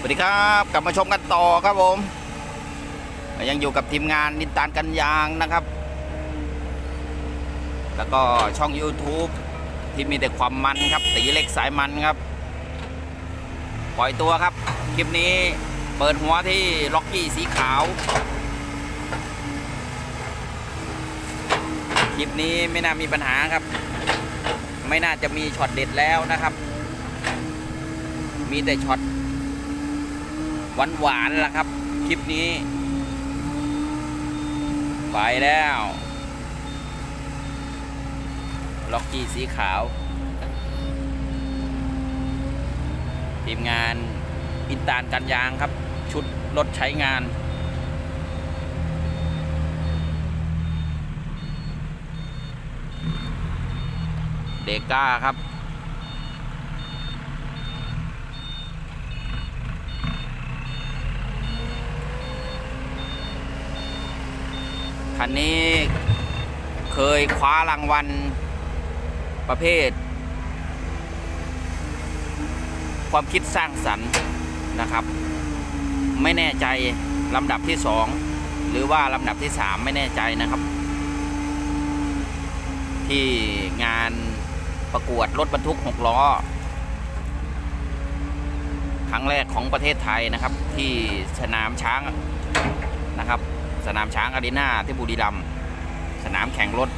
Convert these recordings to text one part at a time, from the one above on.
สวัสดีครับกลับมาชมกันต่อครับผม ยังอยู่กับทีมงานนินตานกันยางนะครับ แล้วก็ช่อง YouTube ที่มีแต่ความมันครับ ตีเล็กสายมันครับ ปล่อยตัวครับ คลิปนี้เปิดหัวที่ล็อกกี้สีขาว คลิปนี้ไม่น่ามีปัญหาครับ ไม่น่าจะมีช็อตเด็ดแล้วนะครับ มีแต่ช็อต หวานหวานละครับ คลิปนี้ ไปแล้ว ล็อกกี้สีขาว ทีมงานอินตานกันยางครับ ชุดรถใช้งาน เดก้าครับ คันนี้เคยคว้ารางวัลประเภท ความคิดสร้างสรรค์นะครับ ไม่แน่ใจลำดับที่สองหรือว่าลำดับที่สามไม่แน่ใจนะครับ ที่งานประกวดรถบรรทุกหกล้อ ครั้งแรกของประเทศไทยนะครับที่สนามช้างนะครับ สนามช้างอารีนาที่บุรีรัมย์สนามแข่งรถ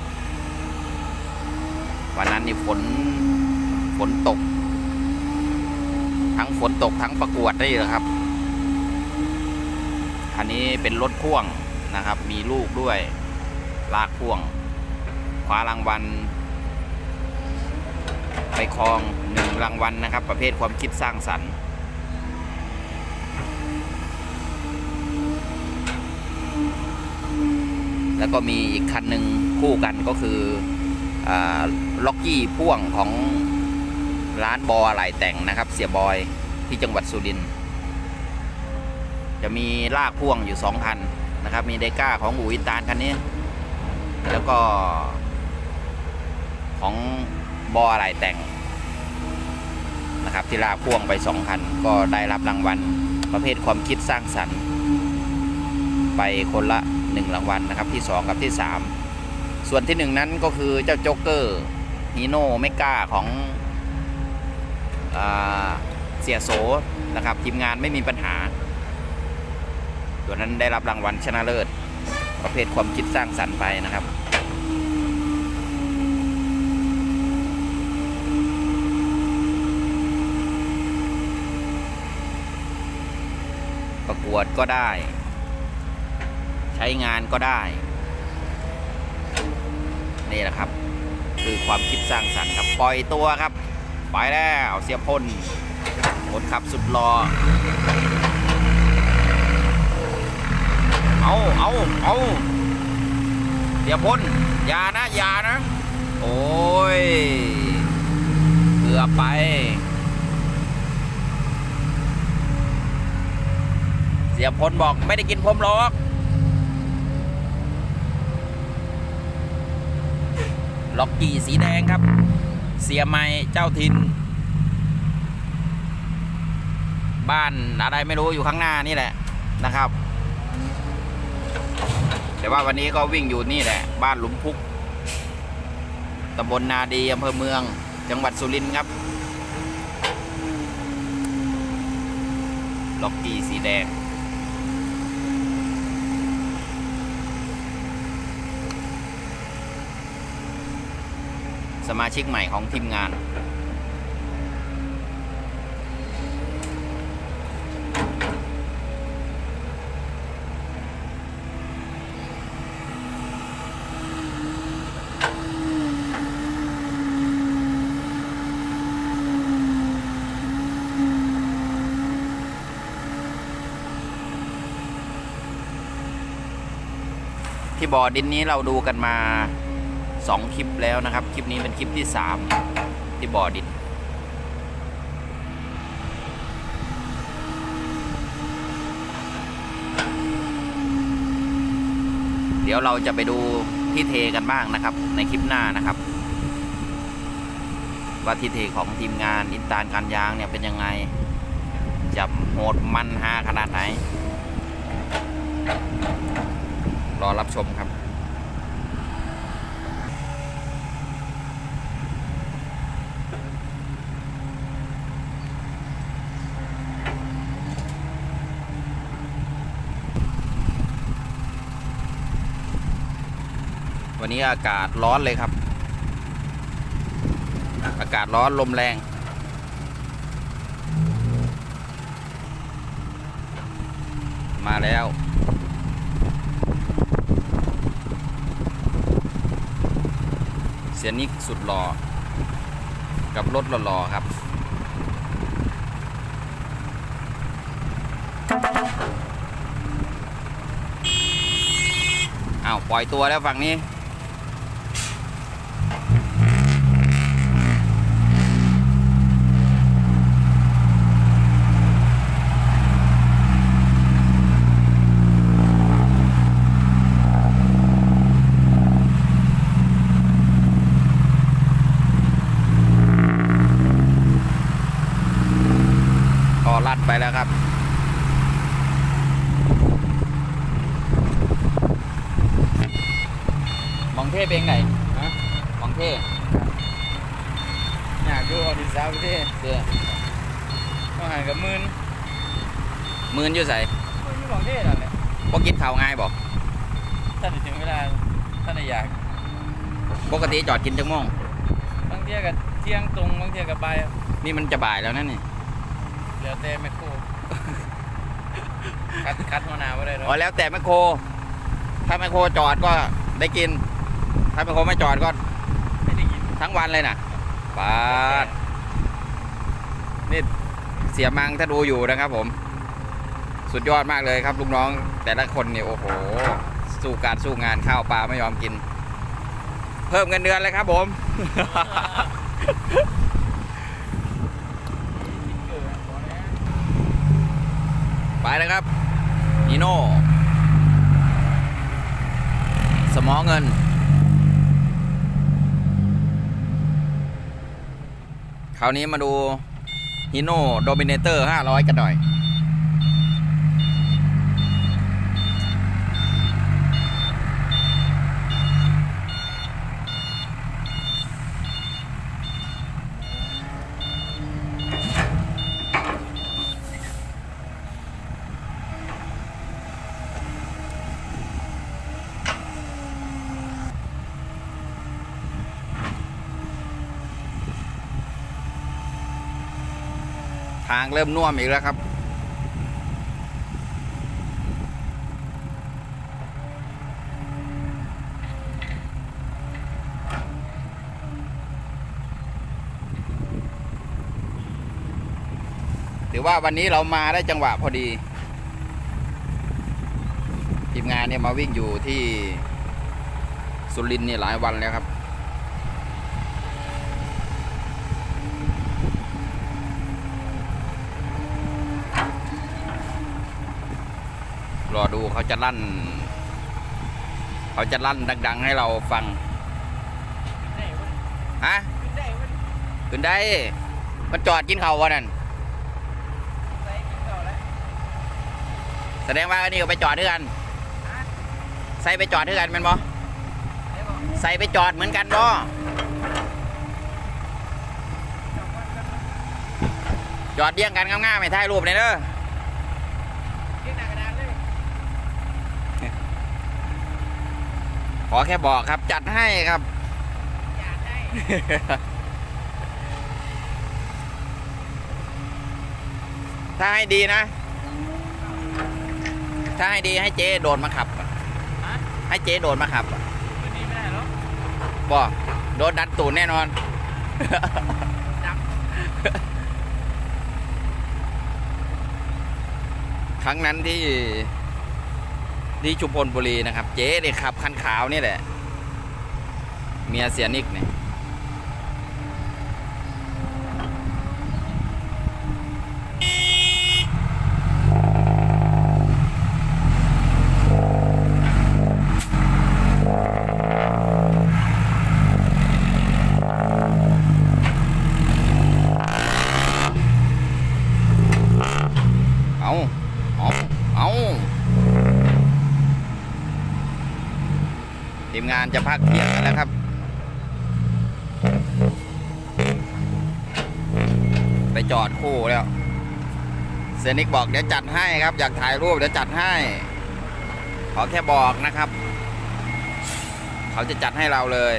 วันนั้นนี่ฝนฝนตก ทั้งฝนตกทั้งประกวดได้เลยครับคันนี้เป็นรถพ่วงนะครับ มีลูกด้วย ลากพ่วงคว้ารางวัลไปครองหนึ่งรางวัลนะครับ ประเภทความคิดสร้างสรรค์ แล้วก็มีอีกคันหนึ่งคู่กันก็คือล็อกกี้พ่วงของร้านบออะไรแต่งนะครับ เสียบอยที่จังหวัดสุรินทร์จะมีลากพ่วงอยู่สองคันนะครับ มีเดก้าของอูอินตานคันนี้ แล้วก็ ของบออะไรแต่งนะครับ ที่ลากพ่วงไปสองคัน ก็ได้รับรางวัลประเภทความคิดสร้างสรรค์ ไปคนละ หนึ่งรางวัลนะครับที่สองกับที่สามส่วนที่หนึ่งนั้นก็คือเจ้าโจ๊กเกอร์ฮีโน่เมกาของอเสียโสนะครับทีมงานไม่มีปัญหา ตัวนั้นได้รับรางวัลชนะเลิศ ประเภทความคิดสร้างสรรค์ไปนะครับประกวดก็ได้ ช้งานก็ได้ นี่แหละครับ คือความคิดสร้างสรรค์ครับ ปล่อยตัวครับ ไปแล้วเสียพลคนขับสุดรอ เอาเอาเอาเสียพลอย่านะอย่านะ โอ้ยเกือบไปเสียพลบอกไม่ได้กินผมหรอก ล็อกกี้สีแดงครับ เสียไม้เจ้าทิน บ้านอะไรไม่รู้อยู่ข้างหน้านี่แหละนะครับ แต่ว่าวันนี้ก็วิ่งอยู่นี่แหละ บ้านหลุมพุกตำบลนาดีอำเภอเมือง จังหวัดสุรินทร์ครับ ล็อกกี้สีแดง สมาชิกใหม่ของทีมงาน ที่บ่อดินนี้เราดูกันมา สองคลิปแล้วนะครับ คลิปนี้เป็นคลิปที่สามที่บ่อดิน เดี๋ยวเราจะไปดูที่เทกันบ้างนะครับ ในคลิปหน้านะครับ ว่าที่เทของทีมงานอินตานการยางเนี่ยเป็นยังไงจะจะโหดมันฮาขนาดไหน รอรับชมครับ วันนี้อากาศร้อนเลยครับ อากาศร้อนลมแรง มาแล้วเสียนิกสุดหล่อกับรถหล่อๆครับอ้าวปล่อยตัวแล้วฝั่งนี้ ก็ลัดไปแล้วครับ มองเทพเองไหน ฮะ มองเทพ อยากดูออดิสาวประเทศ เด้อ ต้องหันกับมืน มือนอยู่ใส่มืนที่ของเทศอะไรบ่กินข้าวง่ายบอกถ้าถึงเวลาท่านอยากปกติจอดกินจังม่วงบางเที่ยกับเที่ยงตรงบางเที่ยกับบ่ายนี่มันจะบ่ายแล้วนั่นนี่เหลือแต่แมคโครคัดคัดหัวหน้าไว้เลยเนาะอ๋อแล้วแต่แมคโคร ถ้าแมคโครจอดก็ได้กิน ถ้าแมคโครไม่จอดก็ไม่ได้กินทั้งวันเลยนะปาดนี่เสียมังถ้าดูอยู่นะครับผม สุดยอดมากเลยครับลูกน้อง แต่ละคนเนี่ยโอ้โห สู้การสู้งานข้าวปลาไม่ยอมกิน เพิ่มเงินเดือนเลยครับ ผม ไปนะครับนีโน่สมอเงิน คราวนี้มาดูฮีโน่โดมิเนเตอร์ 500 กันหน่อย ทางเริ่มน่วมอีกแล้วครับ ถือว่าวันนี้เรามาได้จังหวะพอดี ทีมงานเนี่ยมาวิ่งอยู่ที่สุรินทร์เนี่ยหลายวันแล้วครับ รอดูเขาจะลั่น เขาจะลั่นดัง ๆ ให้เราฟัง ฮะได้ขึ้นได้ มันจอดกินเขาวะนั่นใส่กินต่อแสดงว่าอันนี้ก็ไปจอดด้วยกัน ใส่ไปจอดด้วยกันแมันบ่ได้บอใส่ไปจอดเหมือนกันบ่จอดเรียงกันง่ายๆไม่ถ่ายรูปเลยเด้อ เรียกหน้ากระดานเลย ขอแค่บอกครับ จัดให้ครับอยากได้ถ้าให้ดีนะ ถ้าให้ดีให้เจ๊โดดมาขับฮะให้เจ๊โดดมาขับคืนนี้ไม่ได้หรอกบ่โดนดันตูนแน่นอนจับครั้งนั้นที่ ที่ชุมพลบุรีนะครับ เจ๊เนี่ยขับคันขาวนี่แหละ เมียเสียนิกเนี่ย งานจะพักเที่ยงกันแล้วครับ ไปจอดคู่แล้วเซนิกบอกเดี๋ยวจัดให้ครับ อยากถ่ายรูปเดี๋ยวจัดให้ ขอแค่บอกนะครับ เขาจะจัดให้เราเลย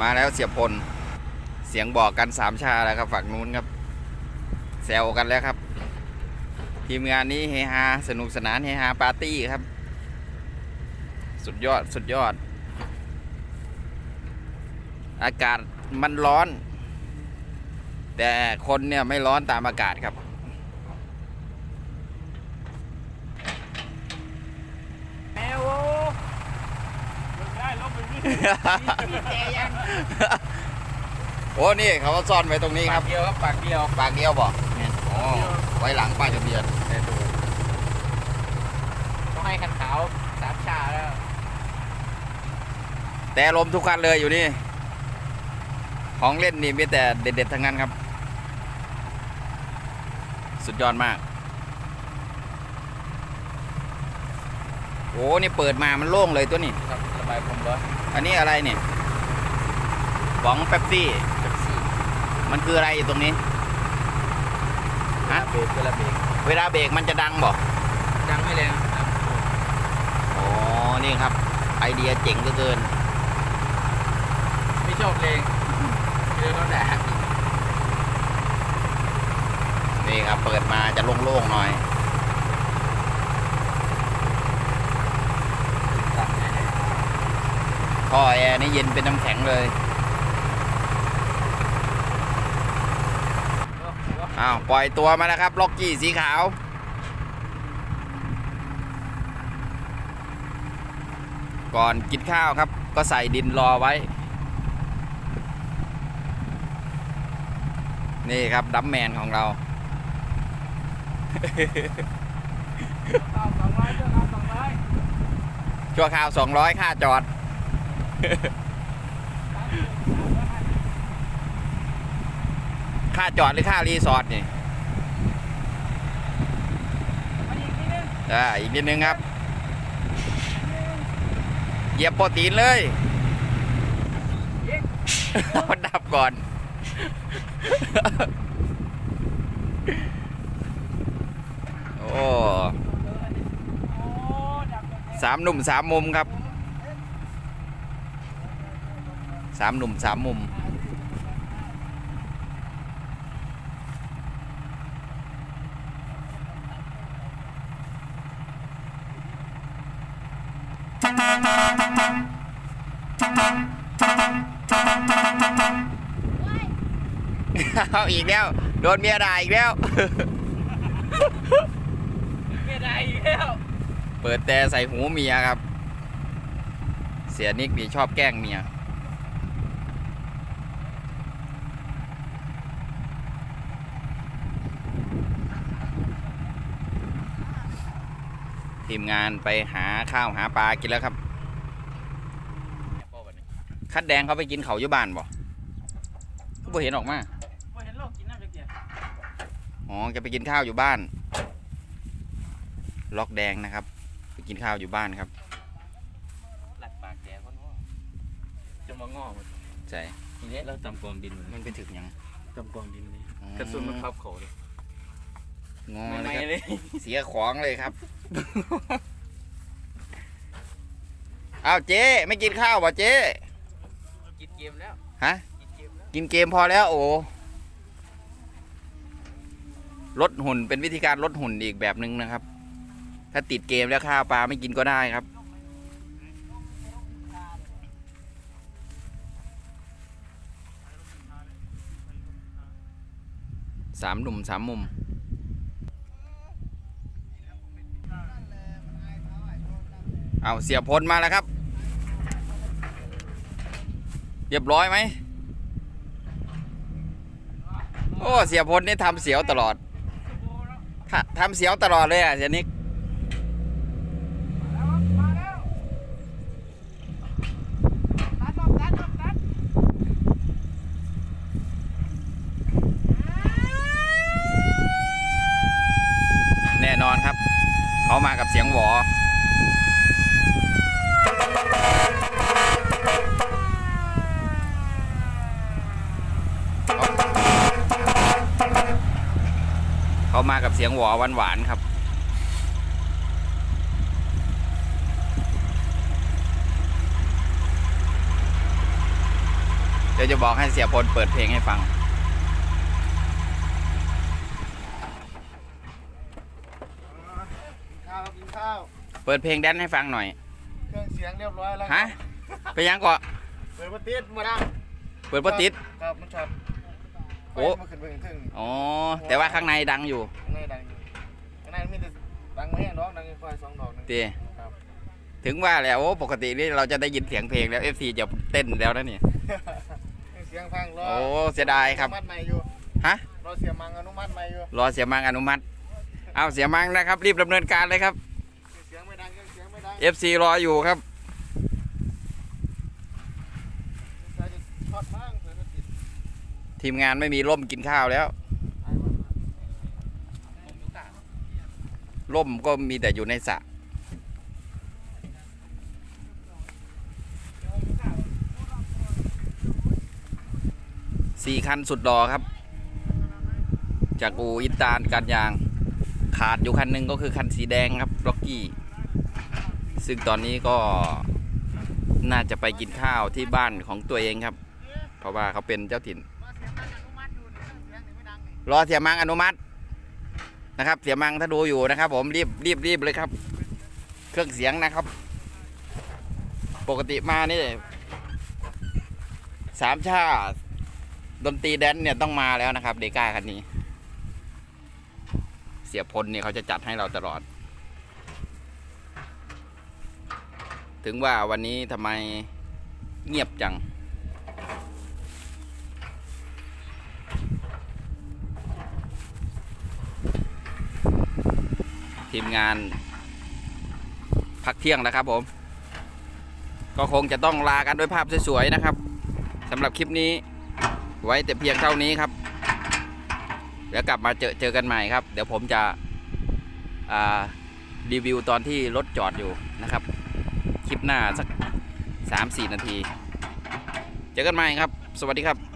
มาแล้วเสียพล เสียงบอกกันสามชาแล้วครับ ฝั่งนู้นครับ แซวกันแล้วครับ ทีมงานนี้เฮฮาสนุกสนานเฮฮาปาร์ตี้ครับ สุดยอดสุดยอด อากาศมันร้อน แต่คนเนี่ยไม่ร้อนตามอากาศครับ แมวโอ้ลงได้ลงไปนี่มีแต่ยังโอ้นี่เขาก็ซ่อนไว้ตรงนี้คปารักบเดียวครับปากเดียวปากเดียวบอกอ๋อไว้ หลังป้ายทะเบียนต้องให้คันขาวสามชาแล้วแต่ลมทุกคันเลยอยู่นี่ ของเล่นนี่มีแต่เด็ดๆทั้งนั้นครับ สุดยอดมาก โอ้นี่เปิดมามันโล่งเลยตัวนี้ครับระบายความร้อนอันนี้อะไรเนี่ยบองเป๊ปซี่ มันคืออะไรอยู่ตรงนี้ฮะ เบรกเวลาเบรกเวลาเบรกมันจะดังบอกดังไม่แรงครับอ๋อ นี่ครับ ไอเดียเจ๋งเหลือเกิน ไม่ชอบแรงเดินแล้วแดดนี่ครับ เปิดมาจะโล่งๆหน่อยท่อแอร์นี่เย็นเป็นน้ำแข็งเลย อ้าวปล่อยตัวมาแล้วครับ ล็อกกี้สีขาว ก่อนกินข้าวครับ ก็ใส่ดินรอไว้ นี่ครับดัมแมนของเราสองร้อยเจ้าครับสองร้อยชั่วคราว200ค่าจอด ค่าจอดหรือค่ารีสอร์ทนี่มาอีกทีนึงอ่าอีกนิดนึงครับ เหยียบโปรตีนเลยอีกดับก่อน โอ้โอ้ดับสามหนุ่มสามมุมครับ สามหนุ่มสามมุม เอาอีกแล้ว โดนเมียด่าอีกแล้วไม่ได้อีกแล้ว เปิดแต่ใส่หูเมียครับ เสียนิกนี่ชอบแกล้งเมียทีมงานไปหาข้าวหาปลากินแล้วครับ คัดแดงเขาไปกินเขาอยู่บ้านบ่ก็บ่เห็นออกมา ไม่เห็นโลกกินน้ำจักเกียร์ อ๋อแกไปกินข้าวอยู่บ้าน ล็อกแดงนะครับ ไปกินข้าวอยู่บ้านครับหลัดปากแดงคนว่าจะมางอหมดใช่ทีนี้เราจำกองดินมันเป็นถึกหยังจำกองดินนี้อ๋อกระสุนมันพับเขาเลยงอไม่เลยครับเลยเสียของเลยครับอ้าวเจ๊ไม่กินข้าวบ่เจ๊กินเกมแล้วฮะกินเกมแล้วกินเกมพอแล้วโอ้ ลดหุ่นเป็นวิธีการลดหุ่นอีกแบบหนึ่งนะครับ ถ้าติดเกมแล้วข้าวปลาไม่กินก็ได้ครับ สามหนุ่มสามมุมเอาเสียพลมาแล้วครับ เรียบร้อยไหม โอ้ เสียพลนี่ทำเสียวตลอด ทำเสียวตลอดเลยอะเสียนิก มาแล้วตัดออกตัดออกตัด สียง หวอหวานๆครับเดี๋ยวจะบอกให้เสียพลเปิดเพลงให้ฟัง กินข้าวครับกินข้าว เปิดเพลงแดนซ์ให้ฟังหน่อย เครื่องเสียงเรียบร้อยแล้วฮะ ไปยังเกาะเปิดประตูมาดังเปิดปติดครับมันช็อต โอ้ไฟมันขึ้นไปถึงอ๋อแต่ว่าข้างในดังอยู่ข้างในดังอยู่ข้างในมีแต่ดังไม่แห้งดอกดังค่อยๆสองดอกหนึงตีครับถึงว่าแล้วโอ้ปกตินี่เราจะได้ยินเสียงเพลงแล้ว FC จะเต้นแล้วนะเนี่ยเครื่องเสียงพังรอโอ้เสียดายครับอนุมัติใหม่อยู่ฮะรอเสียมังอนุมัติใหม่อยู่รอเสียมังอนุมัติเอาเสียมังนะครับ รีบดำเนินการเลยครับเครื่องเสียงไม่ดังเครื่องเสียงไม่ดัง FC รออยู่ครับ สายจะช็อตบ้างเปิดประตู ทีมงานไม่มีร่มกินข้าวแล้ว ร่มก็มีแต่อยู่ในสระสี่คันสุดดอครับ จากอูอินตาลการยาง ขาดอยู่คันหนึ่งก็คือคันสีแดงครับล็อกกี้ ซึ่งตอนนี้ก็น่าจะไปกินข้าวที่บ้านของตัวเองครับ เพราะว่าเขาเป็นเจ้าถิ่น รอเสียมังอนุมัตินะครับ เสียมังถ้าดูอยู่นะครับ ผมรีบรีบรีบเลยครับ เครื่องเสียงนะครับ ปกติมานี่สามชาดนตรีแดนเนี่ยต้องมาแล้วนะครับเดก้าคันนี้ เสียพลเนี่ยเขาจะจัดให้เราตลอด ถึงว่าวันนี้ทำไมเงียบจัง ทีมงาน พักเที่ยงแล้วครับผม ก็คงจะต้องลากันด้วยภาพสวยๆนะครับสำหรับคลิปนี้ ไว้แต่เพียงเท่านี้ครับ แล้วกลับมาเจอเจอกันใหม่ครับ เดี๋ยวผมจะรีวิวตอนที่รถจอดอยู่นะครับ คลิปหน้าสัก 3-4 นาที เจอกันใหม่ครับ สวัสดีครับ